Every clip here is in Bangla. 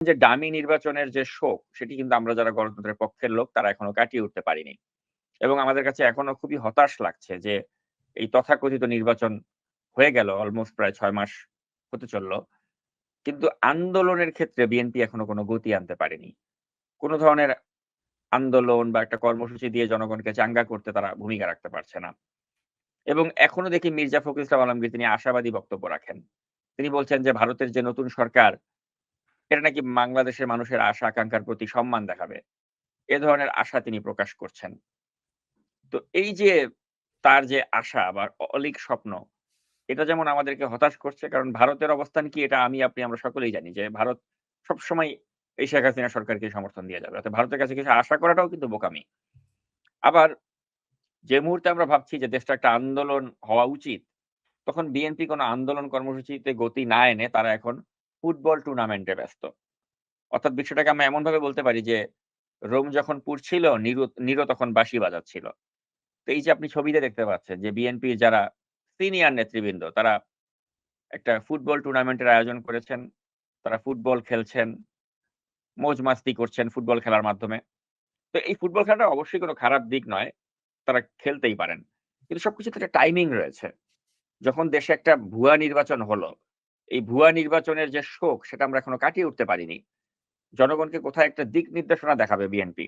যে ডামি নির্বাচনের যে শোক, সেটি কিন্তু আমরা যারা গণতন্ত্রের পক্ষের লোক, তারা এখনও কাটিয়ে উঠতে পারিনি। এবং আমাদের কাছে এখনও খুবই হতাশ লাগছে যে, এই তথাকথিত নির্বাচন হয়ে গেল অলমোস্ট প্রায় ছয় মাস হতে চলল। কিন্তু আন্দোলনের ক্ষেত্রে বিএনপি এখনও কোনো গতি আনতে পারেনি। কোনো ধরনের আন্দোলন বা একটা কর্মসূচি দিয়ে জনগণকে চাঙ্গা করতে তারা ভূমিকা রাখতে পারছে না। এবং এখনও দেখি মির্জা ফখরুল ইসলাম আলমগীর তিনি আশাবাদী বক্তব্য রাখেন। তিনি বলছেন যে, ভারতের যে নতুন সরকার এটা নাকি বাংলাদেশের মানুষের আশা, আকাঙ্ক্ষার প্রতি সম্মান দেখাবে? এ ধরনের আশা তিনি প্রকাশ করছেন। তো এই যে তার যে আশা বা অলিক স্বপ্ন, এটা যেমন আমাদেরকে হতাশ করছে, কারণ ভারতের অবস্থান কি এটা আমি, আপনি, আমরা সকলেই জানি যে ভারত সবসময় এই শেখ হাসিনা সরকারকে সমর্থন দিয়ে যাবে। অর্থাৎ ভারতের কাছে কিছু আশা করাটাও কিন্তু বোকামি। আবার যে মুহূর্তে আমরা ভাবছি যে দেশটা একটা আন্দোলন হওয়া উচিত, তখন বিএনপি কোনো আন্দোলন কর্মসূচিতে গতি না এনে তারা এখন ফুটবল টুর্নামেন্টে ব্যস্ত। অর্থাৎ বিষয়টাকে আমরা এমন ভাবে বলতে পারি যে, রোম যখন পুড়ছিল নিরু তখন বাঁশি বাজাচ্ছিল। তো এই যে আপনি ছবিতে দেখতে পাচ্ছেন যে বিএনপির যারা সিনিয়র নেতৃবৃন্দ, তারা একটা ফুটবল টুর্নামেন্টের আয়োজন করেছেন, তারা ফুটবল খেলছেন মৌজ মাস্তি করছেন ফুটবল খেলার মাধ্যমে। তো এই ফুটবল খেলাটা অবশ্যই কোনো খারাপ দিক নয়, তারা খেলতেই পারেন। কিন্তু সবকিছু একটা টাইমিং রয়েছে। যখন দেশে একটা ভুয়া নির্বাচন হলো এই ভুয়া নির্বাচনের যে শোক, সেটা আমরা এখনও কাটিয়ে উঠতে পারিনি। জনগণকে কোথায় একটা দিক নির্দেশনা দেখাবে বিএনপি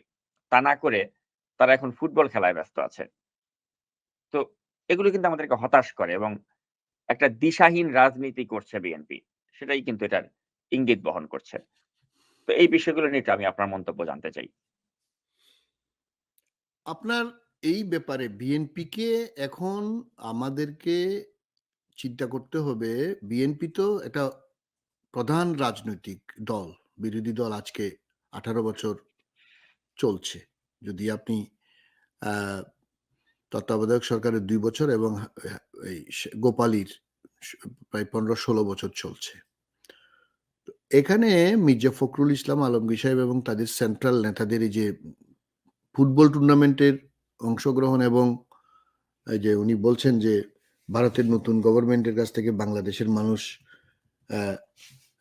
তা না করে তারা এখন ফুটবল খেলায় ব্যস্ত আছে। তো এগুলো কিন্তু আমাদেরকে হতাশ করে এবং একটা দিশাহীন রাজনীতি করছে বিএনপি সেটাই কিন্তু এটার ইঙ্গিত বহন করছে। তো এই বিষয়গুলো নিয়ে আমি আপনার মন্তব্য জানতে চাই। আপনার এই ব্যাপারে বিএনপিকে এখন আমাদেরকে চিন্তা করতে হবে, বিএনপি তো একটা প্রধান রাজনৈতিক দল, বিরোধী দল আজকে আঠারো বছর চলছে। যদি আপনি তত্ত্বাবধায়ক সরকারের দুই বছর এবং এই গোপালীর প্রায় পনেরো ষোলো বছর চলছে। এখানে মির্জা ফখরুল ইসলাম, আলমগীর সাহেব এবং তাদের সেন্ট্রাল নেতাদের এই যে ফুটবল টুর্নামেন্টের অংশগ্রহণ এবং এই যে উনি বলছেন যে ভারতের নতুন গভর্নমেন্টের কাছ থেকে বাংলাদেশের মানুষ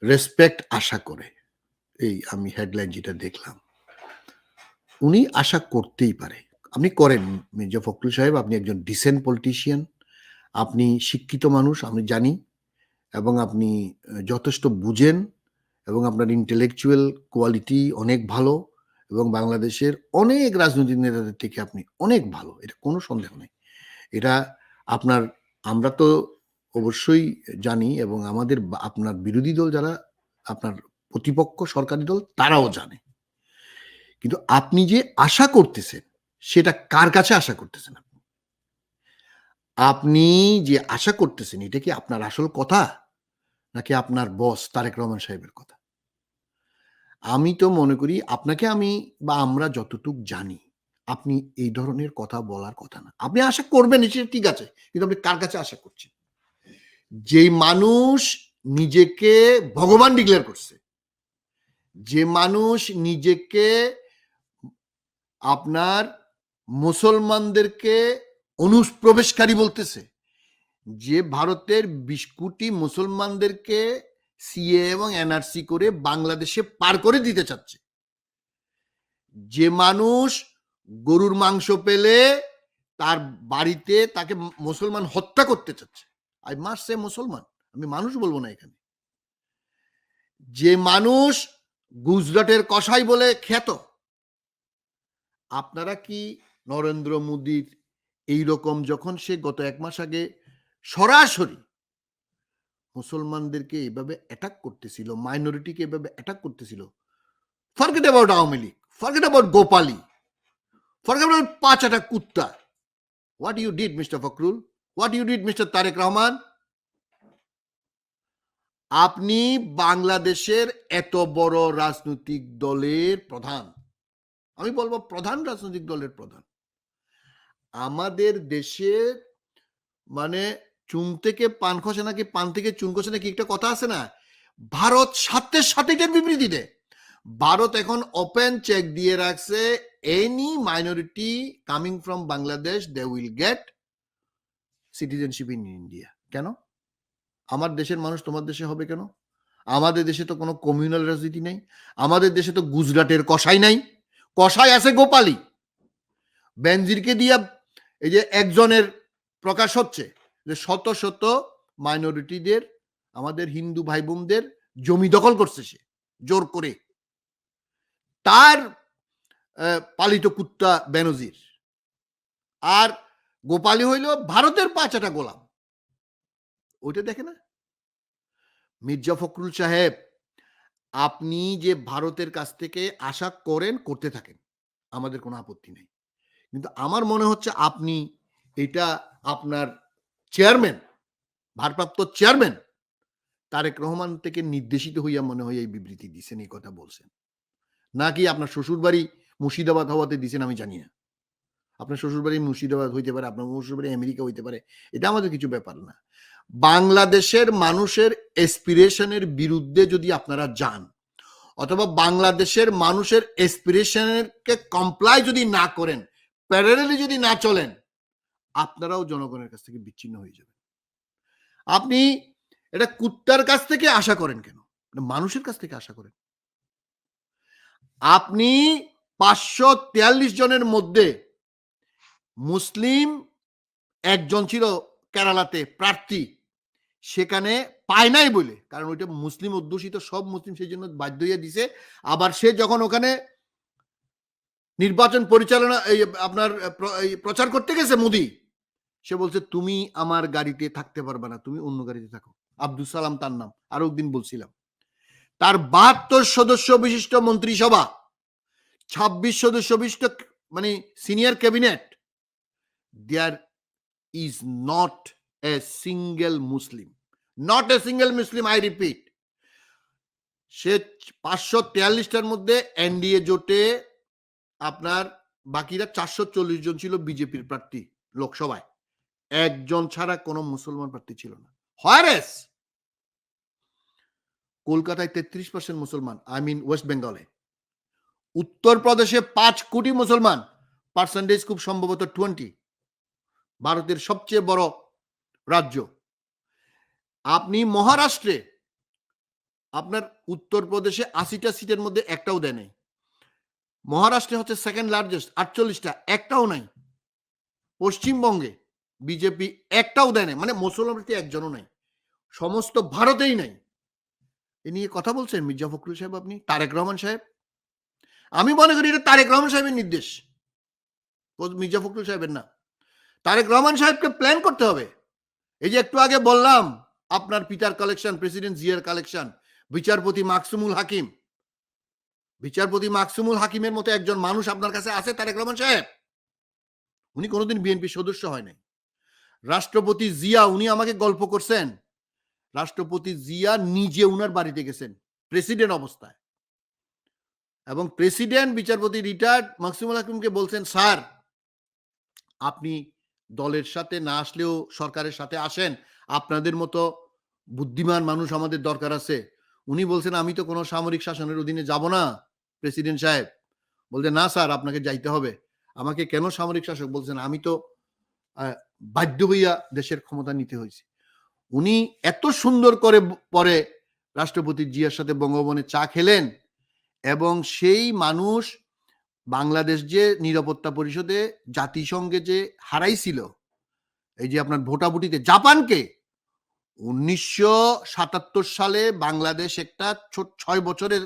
রেসপেক্ট আশা করে। এই আমি হেডলাইন যেটা দেখলাম। উনি আশা করতেই পারে। আপনি করেন, মির্জা ফখরুল সাহেব, আপনি একজন ডিসেন্ট পলিটিশিয়ান আপনি শিক্ষিত মানুষ, আমি জানি, এবং আপনি যথেষ্ট বুঝেন, এবং আপনার ইন্টেলেকচুয়াল কোয়ালিটি অনেক ভালো, এবং বাংলাদেশের অনেক রাজনৈতিক নেতাদের থেকে আপনি অনেক ভালো, এটা কোনো সন্দেহ নেই। এটা আপনার আমরা তো অবশ্যই জানি এবং আমাদের আপনার বিরোধী দল যারা, আপনার প্রতিপক্ষ সরকারি দল, তারাও জানে। কিন্তু আপনি যে আশা করতেছেন, সেটা কার কাছে আশা করতেছেন আপনি? আপনি যে আশা করতেছেন, এটা কি আপনার আসল কথা? নাকি আপনার বস তারেক রহমান সাহেবের কথা? আমি তো মনে করি, আপনাকে আমি বা আমরা যতটুক জানি আপনি এই ধরনের কথা বলার কথা না। আপনি আশা করবেন সেটা ঠিক আছে, কিন্তু আপনি কার কাছে আশা করছেন? যে মানুষ নিজেকে ভগবান ডিক্লেয়ার করছে, যে মানুষ নিজেকে আপনার মুসলমানদেরকে অনুপ্রবেশকারী বলতেছে, যে ভারতের বিশ কোটি মুসলমানদেরকে সিএ এবং এনআরসি করে বাংলাদেশে পার করে দিতে চাচ্ছে। যে মানুষ গরুর মাংস পেলে তার বাড়িতে তাকে মুসলমান হত্যা করতে চাচ্ছে। আই মাস সে মুসলমান। আমি মানুষ বলব না এখানে। যে মানুষ গুজরাটের কষাই বলে খ্যাত, আপনারা কি নরেন্দ্র মোদীর এই রকম যখন সে গত এক মাস আগে সরাসরি মুসলমানদেরকে এভাবে অ্যাটাক করতেছিল মাইনরিটিকে এভাবে অ্যাটাক করতেছিল forget about Awami League forget about Gopali forget about পাঁচ কুত্তা what you did mister Fakhrul what you did mister Tarek Rahman আপনি বাংলাদেশের এত বড় রাজনৈতিক দলের প্রধান। আমি বলব প্রধান রাজনৈতিক দলের প্রধান। আমাদের দেশের মানে চুন থেকে পান খসে নাকি পান থেকে চুন খসে নাকি একটা কথা আছে না? ভারত সাথে সাথে বিবৃতি দেয় ভারত এখন ওপেন চেক দিয়ে রাখছে any minority coming from Bangladesh they will get citizenship in India কেন? আমার দেশের মানুষ তোমার দেশে হবে কেন? আমাদের দেশে তো কোনো কমিউনাল রাজনীতি নেই, আমাদের দেশে তো গুজরাটের কষাই নাই। কষাই আছে গোপালী বেনজিরকে দিয়া এই যে একজনের প্রকাশ হচ্ছে যে শত শত মাইনরিটিদের আমাদের হিন্দু ভাই বোনদের জমি দখল করছে সে, জোর করে। তার পালিত কুত্তা বেনজির। আর গোপালী হইল ভারতের পাঁচাটা গোলাম। ওইটা দেখে না? মির্জা ফখরুল সাহেব, আপনি যে ভারতের কাছ থেকে আশা করেন, করতে থাকেন, আমাদের কোনো আপত্তি নেই। কিন্তু আমার মনে হচ্ছে আপনি এটা আপনার চেয়ারম্যান, ভারপ্রাপ্ত চেয়ারম্যান, তারেক রহমান থেকে নির্দেশিত হইয়া মনে হয় এই বিবৃতি দিছেন, এই কথা বলছেন। নাকি আপনার শ্বশুরবাড়ি মুর্শিদাবাদ হওয়াতে দিছেন আমি জানি না। আপনার শ্বশুরবাড়ি মুর্শিদাবাদ হইতে পারে, আপনার শ্বশুরবাড়ি আমেরিকা হইতে পারে, এটা আমাদের কিছু ব্যাপার না। বাংলাদেশের মানুষের এসপিরেশনের বিরুদ্ধে যদি আপনারা যান, অথবা বাংলাদেশের মানুষের এসপিরেশনকে কমপ্লাই যদি না করেন প্যারালি যদি না চলেন, আপনারাও জনগণের কাছ থেকে বিচ্ছিন্ন হয়ে যাবেন। আপনি এটা কুত্তার কাছ থেকে আশা করেন কেন? মানুষের কাছ থেকে আশা করেন। আপনি পাঁচশো তেয়াল্লিশ জনের মধ্যে মুসলিম একজন ছিল কেরালাতে প্রার্থী, সেখানে পায় নাই বলে। কারণ ওইটা মুসলিম অধ্যুষিত, সব মুসলিম সেই জন্য বাধ্য হইয়া দিছে। আবার সে যখন ওখানে নির্বাচন পরিচালনা, এই আপনার প্রচার করতে গেছে মোদি, সে বলছে, তুমি আমার গাড়িতে থাকতে পারবে না, তুমি অন্য গাড়িতে থাকো। আব্দুল সালাম তার নাম আরও একদিন বলছিলাম। তার বাহাত্তর সদস্য বিশিষ্ট মন্ত্রিসভা, ছাব্বিশ সদস্য বিশিষ্ট মানে senior cabinet. There is not a single Muslim not a single Muslim I repeat say পাঁচশো তেয়াল্লিশটার মধ্যে এনডিএ জোটে আপনার বাকিরা চারশো চল্লিশ জন ছিল বিজেপির প্রার্থী লোকসভায়। একজন ছাড়া কোনো মুসলমান প্রার্থী ছিল না। হয়ারেস কলকাতায় তেত্রিশ পার্সেন্ট মুসলমান আই মিন ওয়েস্ট বেঙ্গলে উত্তরপ্রদেশে পাঁচ কোটি মুসলমান পার্সেন্টেজ খুব সম্ভবত টোয়েন্টি ভারতের সবচেয়ে বড় রাজ্য। আপনি মহারাষ্ট্রে, আপনার উত্তরপ্রদেশে আশিটা সিটের মধ্যে একটাও দেয় নাই। মহারাষ্ট্রে হচ্ছে সেকেন্ড লার্জেস্ট আটচল্লিশটা, একটাও নাই। পশ্চিমবঙ্গে বিজেপি একটাও দেয় নাই মানে মুসলমান একজনও নাই। সমস্ত ভারতেই নাই। এ নিয়ে কথা বলছেন মির্জা ফখরুল সাহেব আপনি? তারেক রহমান সাহেব? আমি মনে করি এটা তারেক রহমান সাহেবের নির্দেশ। মির্জা ফখরুল সাহেবের না। তারেক রহমান সাহেবকে প্ল্যান করতে হবে। এই যে একটু আগে বললাম, আপনার পিতার কালেকশন প্রেসিডেন্ট জিয়ার কালেকশন বিচারপতি মাকসুমুল হাকিম। বিচারপতি মাকসুমুল হাকিমের মতো একজন মানুষ আপনার কাছে আছে তারেক রহমান সাহেব? উনি কোনোদিন বিএনপি সদস্য হয় নাই। রাষ্ট্রপতি জিয়া, উনি আমাকে গল্প করছেন। রাষ্ট্রপতি জিয়া নিজে উনার বাড়িতে গেছেন, প্রেসিডেন্ট অবস্থায়। এবং প্রেসিডেন্ট বিচারপতি রিটায়ার্ড মাকসুমুল হাকিমকে বলছেন, স্যার, আপনি দলের সাথে না আসলেও সরকারের সাথে আসেন, আপনাদের মতো বুদ্ধিমান মানুষ আমাদের দরকার আছে। উনি বলছেন, আমি তো কোনো সামরিক শাসনের অধীনে যাব না, প্রেসিডেন্ট সাহেব। বলতে না স্যার, আপনাকে যাইতে হবে। আমাকে কেন সামরিক শাসক বলছেন, আমি তো বাধ্য হইয়া দেশের ক্ষমতা নিতে হয়েছে উনি এত সুন্দর করে পরে রাষ্ট্রপতি জিয়ার সাথে বঙ্গভবনে চা খেলেন এবং সেই মানুষ বাংলাদেশ যে নিরাপত্তা পরিষদে জাতিসংঘে যে হারাইছিল, এই যে আপনার ভোটাভুটিতে জাপানকে, উনিশশো সাতাত্তর সালে বাংলাদেশ একটা ছয় বছরের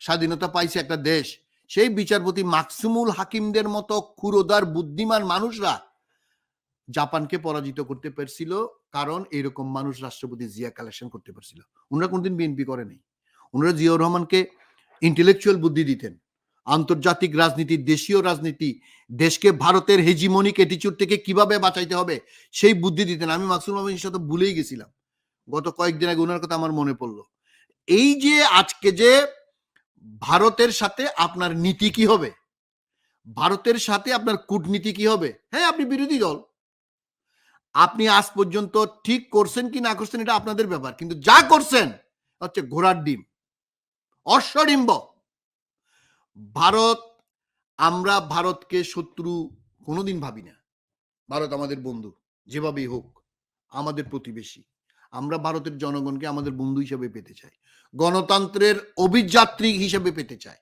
স্বাধীনতা পাইছে একটা দেশ। সেই বিচারপতি মাকসুমুল হাকিমদের মতো ক্ষুরোদার বুদ্ধিমান মানুষরা জাপানকে পরাজিত করতে পারছিল। কারণ এরকম মানুষ রাষ্ট্রপতি জিয়া কালেকশন করতে পারছিল। ওনারা কোনদিন বিএনপি করে করেনি ওনারা জিয়াউর রহমানকে ইন্টেলেকচুয়াল বুদ্ধি দিতেন। আন্তর্জাতিক রাজনীতি, দেশীয় রাজনীতি, দেশকে ভারতের হেজিমনিক অ্যাটিচিউড থেকে কীভাবে বাঁচাইতে হবে, সেই বুদ্ধি দিতেন। আমি মাকসুম আহমেদের সাথে ভুলেই গেছিলাম। গত কয়েকদিন আগে ওনার কথা আমার মনে পড়ল। এই যে আজকে যে ভারতের সাথে আপনার নীতি কি হবে? ভারতের সাথে আপনার কূটনীতি কি হবে? হ্যাঁ আপনি বিরোধী দল। আপনি আজ পর্যন্ত ঠিক করছেন কি না করছেন এটা আপনাদের ব্যাপার। কিন্তু যা করছেন হচ্ছে ঘোড়ার ডিম। অশ্বডিম্ব। ভারত, আমরা ভারতকে শত্রু কোনোদিন ভাবি না। ভারত আমাদের বন্ধু, যেভাবেই হোক, আমাদের প্রতিবেশী। আমরা ভারতের জনগণকে আমাদের বন্ধু হিসেবে পেতে চাই। গণতন্ত্রের অভিযাত্রী হিসেবে পেতে চাই।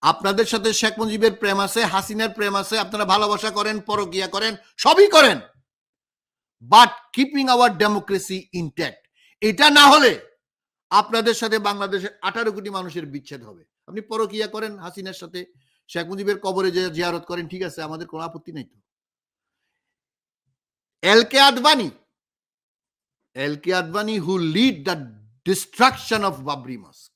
আপনাদের সাথে শেখ মুজিবের প্রেম আছে, হাসিনার প্রেম আছে, আপনারা ভালোবাসা করেন, পরকিয়া করেন, সবই করেন। But keeping our democracy intact এটা না হলে আপনাদের সাথে বাংলাদেশের আঠারো কোটি মানুষের বিচ্ছেদ হবে। আপনি পরকিয়া করেন হাসিনার সাথে, শেখ মুজিবের কবরে যে জিয়ারত করেন, ঠিক আছে, আমাদের কোনো আপত্তি নাই তো। L K Advani L K Advani who led the destruction of Babri mosque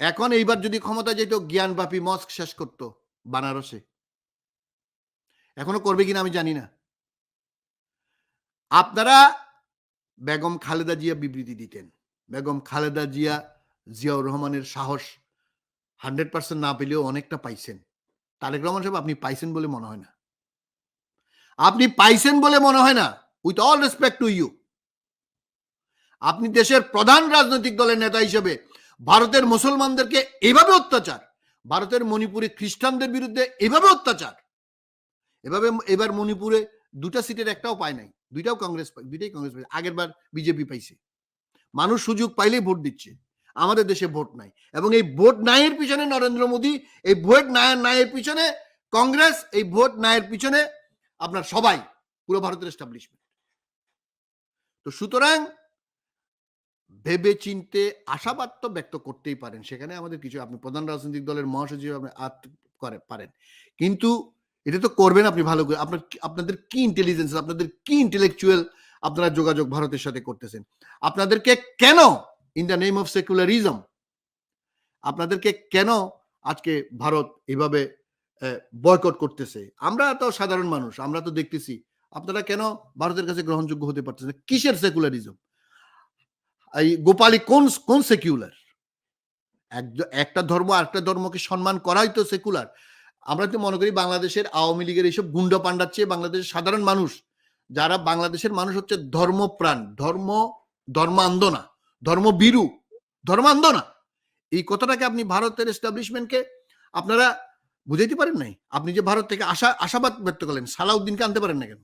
এখন এইবার যদি ক্ষমতা যেত, জ্ঞানব্যাপী মস্ক শেষ করতো বানারসে। এখনও করবে কিনা আমি জানি না। আপনারা বেগম খালেদা জিয়া বিবৃতি দিতেন। বেগম খালেদা জিয়া, জিয়াউর রহমানের সাহস হান্ড্রেড পার্সেন্ট না পেলেও অনেকটা পাইছেন। তারেক রহমান সাহেব, আপনি পাইছেন বলে মনে হয় না। আপনি পাইছেন বলে মনে হয় না। With all respect to you. আপনি দেশের প্রধান রাজনৈতিক দলের নেতা হিসেবে ভারতের মুসলমানদেরকে এভাবে অত্যাচার, ভারতের মণিপুরে খ্রিস্টানদের বিরুদ্ধে এভাবে অত্যাচার, এভাবে, এবার মণিপুরে দুটা সিটের একটাও পায় নাই। দুইটাও কংগ্রেস দুইটাই কংগ্রেস পাইছে। আগের বার বিজেপি পাইছে। মানুষ সুযোগ পাইলেই ভোট দিচ্ছে। আমাদের দেশে ভোট নাই। এবং এই ভোট নাইয়ের পিছনে নরেন্দ্র মোদী, এই ভোট নায়ের নায়ের পিছনে কংগ্রেস, এই ভোট নায়ের পিছনে আপনার সবাই, পুরো ভারতের এস্টাবলিশমেন্ট তো সুতরাং ভেবে চিনতে আশাবাদ তো ব্যক্ত করতেই পারেন। সেখানে আমাদের কিছু, আপনি প্রধান রাজনৈতিক দলের মহাসচিব আপনি আত করে, পারেন। কিন্তু এটা তো করবেন আপনি ভালো করে। আপনার আপনাদের কি ইন্টেলিজেন্স আপনাদের কি ইন্টেলেকচুয়াল আপনারা যোগাযোগ ভারতের সাথে করতেছেন? আপনাদেরকে কেন in the name of secularism আপনাদেরকে কেন আজকে ভারত এইভাবে বয়কট করতেছে? আমরা তো সাধারণ মানুষ, আমরা তো দেখতেছি। আপনারা কেন ভারতের কাছে গ্রহণযোগ্য হতে পারতেছেন? কিসের সেকুলারিজম এই গোপালী কোন কোন সেকুলার একটা ধর্ম আরেকটা ধর্মকে সম্মান করাই তো সেকুলার আমরা তো মনে করি বাংলাদেশের আওয়ামী লীগের এইসব গুন্ডা পান্ডার চেয়ে বাংলাদেশের সাধারণ মানুষ, যারা বাংলাদেশের মানুষ হচ্ছে ধর্মপ্রাণ, ধর্ম ধর্মান্ধ না ধর্মবীরু ধর্মান্ধ না এই কথাটাকে আপনি ভারতের এস্টাবলিশমেন্টকে আপনারা বুঝাইতে পারেন নাই? আপনি যে ভারত থেকে আশা, আশাবাদ ব্যক্ত করলেন, সালাউদ্দিনকে আনতে পারেন না কেন?